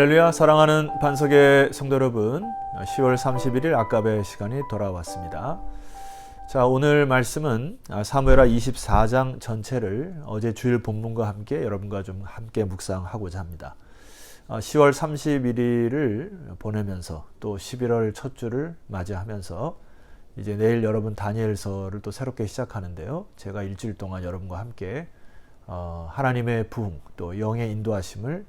할렐루야 사랑하는 반석의 성도 여러분 10월 31일 아까의 시간이 돌아왔습니다. 자 오늘 말씀은 사무엘하 24장 전체를 어제 주일 본문과 함께 여러분과 좀 함께 묵상하고자 합니다. 10월 31일을 보내면서 또 11월 첫 주를 맞이하면서 이제 내일 여러분 다니엘서를 또 새롭게 시작하는데요. 제가 일주일 동안 여러분과 함께 어, 하나님의 부흥 또 영의 인도하심을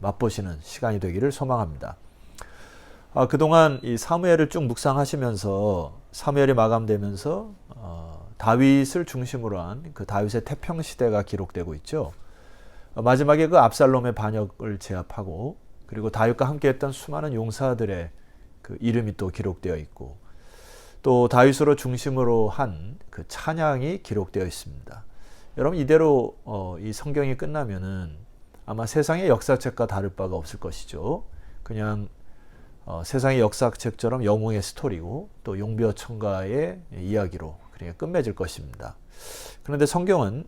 맛보시는 시간이 되기를 소망합니다. 아, 그동안 이 사무엘을 쭉 묵상하시면서 사무엘이 마감되면서 어, 다윗을 중심으로 한 그 다윗의 태평 시대가 기록되고 있죠. 어, 마지막에 그 압살롬의 반역을 제압하고 그리고 다윗과 함께했던 수많은 용사들의 그 이름이 또 기록되어 있고 또 다윗으로 중심으로 한 그 찬양이 기록되어 있습니다. 여러분 이대로 어, 이 성경이 끝나면은 아마 세상의 역사책과 다를 바가 없을 것이죠. 그냥 어, 세상의 역사책처럼 영웅의 스토리고 또 용비어 청가의 이야기로 그냥 끝맺을 것입니다. 그런데 성경은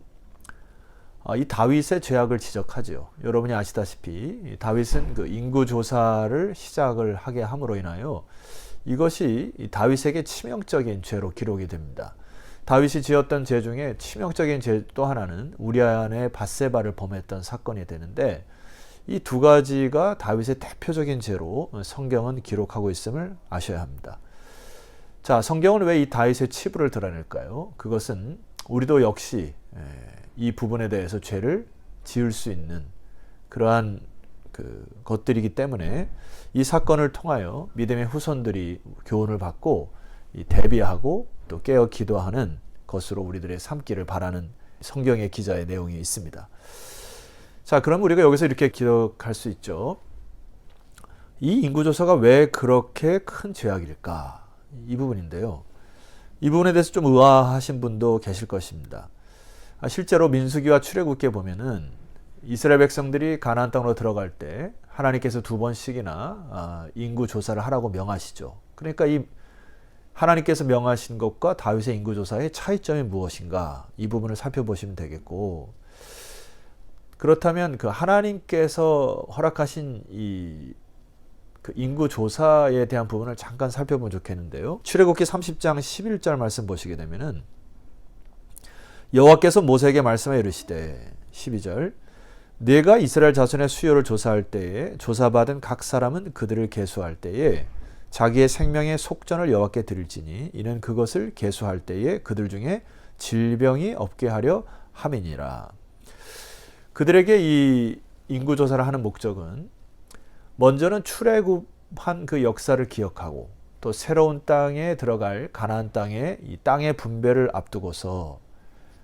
어, 이 다윗의 죄악을 지적하지요. 여러분이 아시다시피 다윗은 그 인구 조사를 시작을 하게 함으로 인하여 이것이 다윗에게 치명적인 죄로 기록이 됩니다. 다윗이 지었던 죄 중에 치명적인 죄 또 하나는 우리안의 바세바를 범했던 사건이 되는데 이 두 가지가 다윗의 대표적인 죄로 성경은 기록하고 있음을 아셔야 합니다. 자, 성경은 왜 이 다윗의 치부를 드러낼까요? 그것은 우리도 역시 이 부분에 대해서 죄를 지을 수 있는 그러한 그 것들이기 때문에 이 사건을 통하여 믿음의 후손들이 교훈을 받고 대비하고 또 깨어 기도하는 것으로 우리들의 삶기를 바라는 성경의 기자의 내용이 있습니다. 자, 그럼 우리가 여기서 이렇게 기억할 수 있죠. 이 인구조사가 왜 그렇게 큰 죄악일까? 이 부분인데요. 이 부분에 대해서 좀 의아하신 분도 계실 것입니다. 아, 실제로 민수기와 출애굽기에 보면은 이스라엘 백성들이 가나안 땅으로 들어갈 때 하나님께서 두 번씩이나 아, 인구 조사를 하라고 명하시죠. 그러니까 이 하나님께서 명하신 것과 다윗의 인구 조사의 차이점이 무엇인가 이 부분을 살펴보시면 되겠고 그렇다면 그 하나님께서 허락하신 이 그 인구 조사에 대한 부분을 잠깐 살펴보면 좋겠는데요. 출애굽기 30장 11절 말씀 보시게 되면은 여호와께서 모세에게 말씀해 이르시되 12절 내가 이스라엘 자손의 수요를 조사할 때에 조사받은 각 사람은 그들을 계수할 때에 자기의 생명의 속전을 여호와께 드릴지니 이는 그것을 계수할 때에 그들 중에 질병이 없게 하려 함이니라. 그들에게 이 인구 조사를 하는 목적은 먼저는 출애굽한 그 역사를 기억하고 또 새로운 땅에 들어갈 가나안 땅의 이 땅의 분배를 앞두고서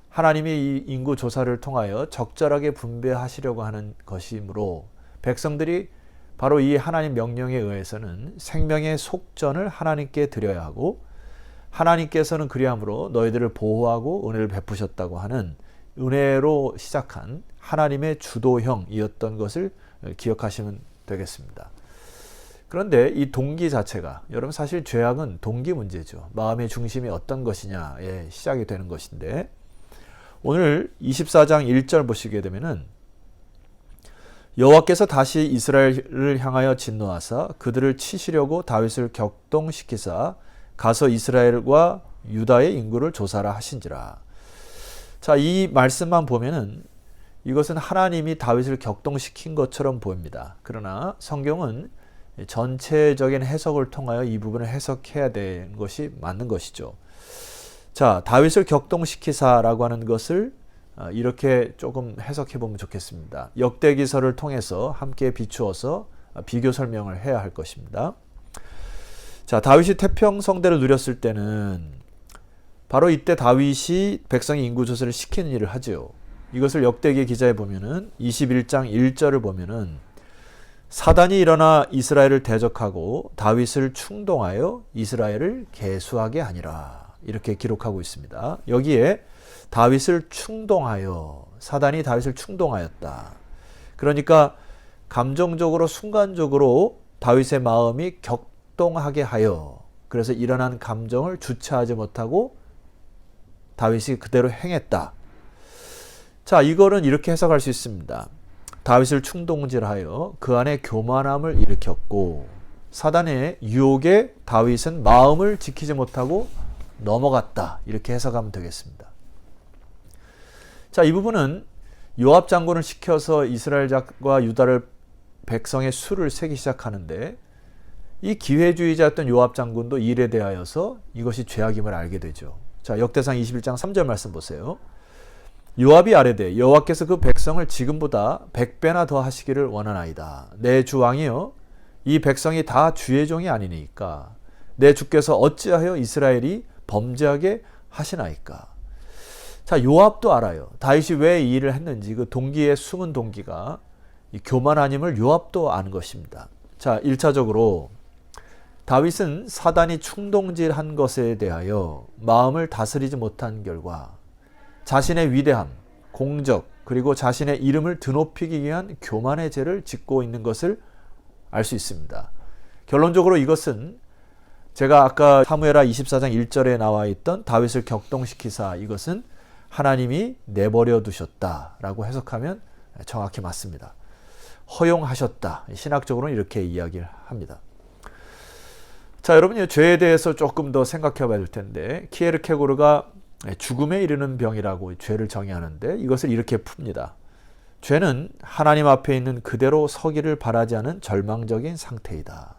하나님이 이 인구 조사를 통하여 적절하게 분배하시려고 하는 것이므로 백성들이 바로 이 하나님 명령에 의해서는 생명의 속전을 하나님께 드려야 하고 하나님께서는 그리함으로 너희들을 보호하고 은혜를 베푸셨다고 하는 은혜로 시작한 하나님의 주도형이었던 것을 기억하시면 되겠습니다. 그런데 이 동기 자체가 여러분 사실 죄악은 동기 문제죠. 마음의 중심이 어떤 것이냐에 시작이 되는 것인데 오늘 24장 1절 보시게 되면은 여호와께서 다시 이스라엘을 향하여 진노하사 그들을 치시려고 다윗을 격동시키사 가서 이스라엘과 유다의 인구를 조사라 하신지라. 자, 이 말씀만 보면은 이것은 하나님이 다윗을 격동시킨 것처럼 보입니다. 그러나 성경은 전체적인 해석을 통하여 이 부분을 해석해야 되는 것이 맞는 것이죠. 자, 다윗을 격동시키사라고 하는 것을 어, 이렇게 조금 해석해 보면 좋겠습니다. 역대기서를 통해서 함께 비추어서 어, 비교 설명을 해야 할 것입니다. 자, 다윗이 태평 성대를 누렸을 때는 바로 이때 다윗이 백성의 인구 조사를 시키는 일을 하지요. 이것을 역대기 기자에 보면은 21장 1절을 보면은 사단이 일어나 이스라엘을 대적하고 다윗을 충동하여 이스라엘을 계수하게 하니라. 이렇게 기록하고 있습니다. 여기에 다윗을 충동하여 사단이 다윗을 충동하였다. 그러니까 감정적으로 순간적으로 다윗의 마음이 격동하게 하여 그래서 일어난 감정을 주체하지 못하고 다윗이 그대로 행했다. 자, 이거는 이렇게 해석할 수 있습니다. 다윗을 충동질하여 그 안에 교만함을 일으켰고 사단의 유혹에 다윗은 마음을 지키지 못하고 넘어갔다. 이렇게 해석하면 되겠습니다. 자, 이 부분은 요압 장군을 시켜서 이스라엘과 유다를 백성의 수를 세기 시작하는데 이 기회주의자였던 요압 장군도 일에 대하여서 이것이 죄악임을 알게 되죠. 자, 역대상 21장 3절 말씀 보세요. 요압이 아뢰되 여호와께서 그 백성을 지금보다 백배나 더 하시기를 원하나이다. 내 주 왕이여 이 백성이 다 주의 종이 아니니까 내 주께서 어찌하여 이스라엘이 범죄하게 하시나이까. 자, 요압도 알아요. 다윗이 왜 이 일을 했는지 그 동기의 숨은 동기가 이 교만함임을 요압도 아는 것입니다. 자, 1차적으로 다윗은 사단이 충동질한 것에 대하여 마음을 다스리지 못한 결과 자신의 위대함, 공적, 그리고 자신의 이름을 드높이기 위한 교만의 죄를 짓고 있는 것을 알 수 있습니다. 결론적으로 이것은 제가 아까 사무엘하 24장 1절에 나와 있던 다윗을 격동시키사 이것은 하나님이 내버려 두셨다라고 해석하면 정확히 맞습니다. 허용하셨다. 신학적으로는 이렇게 이야기를 합니다. 자, 여러분 이 죄에 대해서 조금 더 생각해 봐야 될 텐데 키에르케고르가 죽음에 이르는 병이라고 죄를 정의하는데 이것을 이렇게 풉니다. 죄는 하나님 앞에 있는 그대로 서기를 바라지 않은 절망적인 상태이다.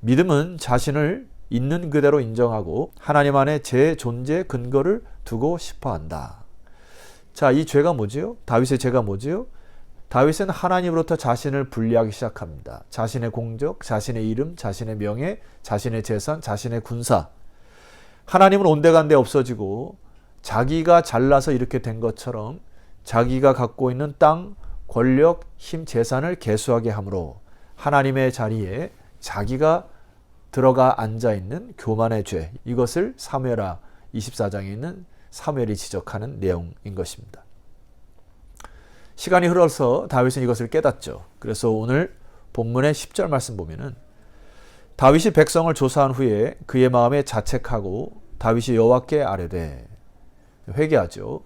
믿음은 자신을 있는 그대로 인정하고 하나님 안에 제 존재 근거를 두고 싶어 한다. 자, 이 죄가 뭐지요? 다윗의 죄가 뭐지요? 다윗은 하나님으로부터 자신을 분리하기 시작합니다. 자신의 공적, 자신의 이름, 자신의 명예, 자신의 재산, 자신의 군사. 하나님은 온데간데 없어지고 자기가 잘나서 이렇게 된 것처럼 자기가 갖고 있는 땅, 권력, 힘, 재산을 개수하게 함으로 하나님의 자리에 자기가 들어가 앉아 있는 교만의 죄. 이것을 사무엘하 24장에 있는 사무엘이 지적하는 내용인 것입니다. 시간이 흘러서 다윗은 이것을 깨닫죠. 그래서 오늘 본문의 10절 말씀 보면은 다윗이 백성을 조사한 후에 그의 마음에 자책하고 다윗이 여호와께 아뢰되 회개하죠.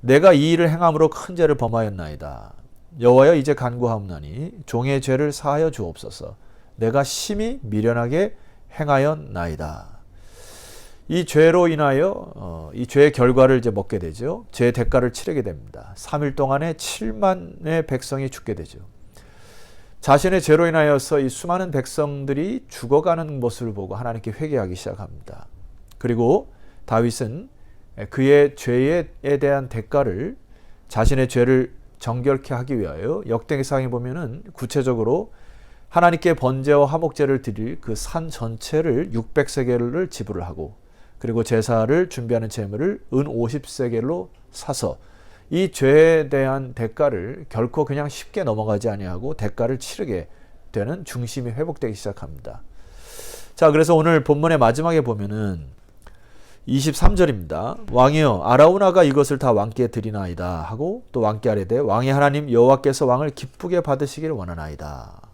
내가 이 일을 행함으로 큰 죄를 범하였나이다. 여호와여 이제 간구하옵나니 종의 죄를 사하여 주옵소서. 내가 심히 미련하게 행하였나이다. 이 죄로 인하여 어, 이 죄의 결과를 이제 먹게 되죠. 죄의 대가를 치르게 됩니다. 3일 동안에 7만의 백성이 죽게 되죠. 자신의 죄로 인하여서 이 수많은 백성들이 죽어가는 모습을 보고 하나님께 회개하기 시작합니다. 그리고 다윗은 그의 죄에 대한 대가를 자신의 죄를 정결케 하기 위하여 역대기상에 보면은 구체적으로 하나님께 번제와 화목제를 드릴 그 산 전체를 600세겔을 지불을 하고 그리고 제사를 준비하는 재물을 은 50세겔로 사서 이 죄에 대한 대가를 결코 그냥 쉽게 넘어가지 아니하고 대가를 치르게 되는 중심이 회복되기 시작합니다. 자, 그래서 오늘 본문의 마지막에 보면은 23절입니다. 왕이여 아라우나가 이것을 다 왕께 드리나이다 하고 또 왕께 아뢰되 왕의 하나님 여호와께서 왕을 기쁘게 받으시기를 원하나이다.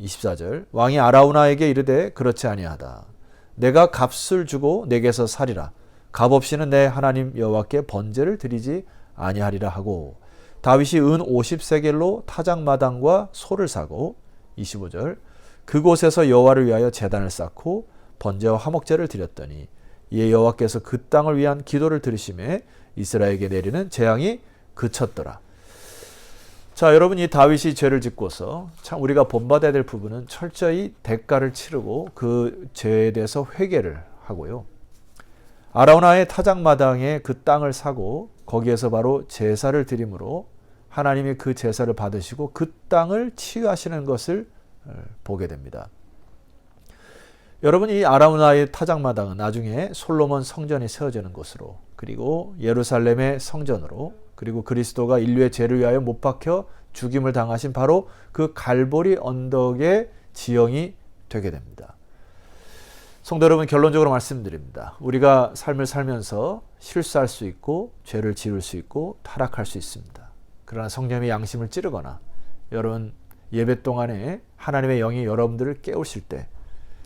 24절 왕이 아라우나에게 이르되 그렇지 아니하다. 내가 값을 주고 내게서 살이라. 값 없이는 내 하나님 여호와께 번제를 드리지 아니하리라 하고 다윗이 은 50세겔로 타작마당과 소를 사고 25절 그곳에서 여호와를 위하여 제단을 쌓고 번제와 화목제를 드렸더니 이에 여호와께서 그 땅을 위한 기도를 들으심에 이스라엘에게 내리는 재앙이 그쳤더라. 자, 여러분 이 다윗이 죄를 짓고서 참 우리가 본받아야 될 부분은 철저히 대가를 치르고 그 죄에 대해서 회개를 하고요. 아라우나의 타작마당에 그 땅을 사고 거기에서 바로 제사를 드림으로 하나님이 그 제사를 받으시고 그 땅을 치유하시는 것을 어, 보게 됩니다. 여러분 이 아라우나의 타작마당은 나중에 솔로몬 성전이 세워지는 곳으로 그리고 예루살렘의 성전으로 그리고 그리스도가 인류의 죄를 위하여 못 박혀 죽임을 당하신 바로 그 갈보리 언덕의 지형이 되게 됩니다. 성도 여러분 결론적으로 말씀드립니다. 우리가 삶을 살면서 실수할 수 있고 죄를 지을 수 있고 타락할 수 있습니다. 그러나 성령의 양심을 찌르거나 여러분 예배 동안에 하나님의 영이 여러분들을 깨우실 때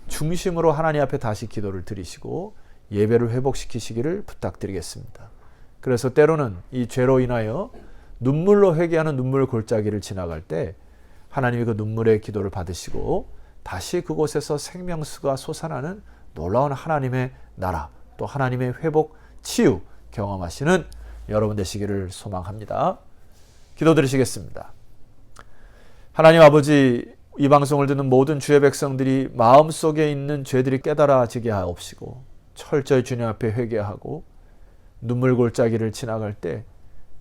중심으로 하나님 앞에 다시 기도를 드리시고 예배를 회복시키시기를 부탁드리겠습니다. 그래서 때로는 이 죄로 인하여 눈물로 회개하는 눈물 골짜기를 지나갈 때 하나님이 그 눈물의 기도를 받으시고 다시 그곳에서 생명수가 솟아나는 놀라운 하나님의 나라 또 하나님의 회복 치유 경험하시는 여러분 되시기를 소망합니다. 기도드리시겠습니다. 하나님 아버지 이 방송을 듣는 모든 주의 백성들이 마음속에 있는 죄들이 깨달아지게 하옵시고 철저히 주님 앞에 회개하고 눈물 골짜기를 지나갈 때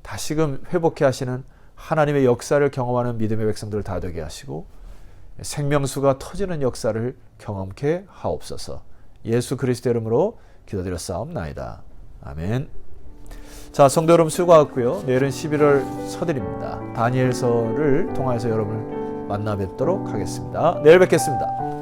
다시금 회복해 하시는 하나님의 역사를 경험하는 믿음의 백성들 다 되게 하시고 생명수가 터지는 역사를 경험케 하옵소서. 예수 그리스도 이름으로 기도드렸사옵나이다. 아멘. 자, 성도 여러분 수고하셨고요. 내일은 11월 서들입니다. 다니엘서를 통해서 여러분을 만나 뵙도록 하겠습니다. 내일 뵙겠습니다.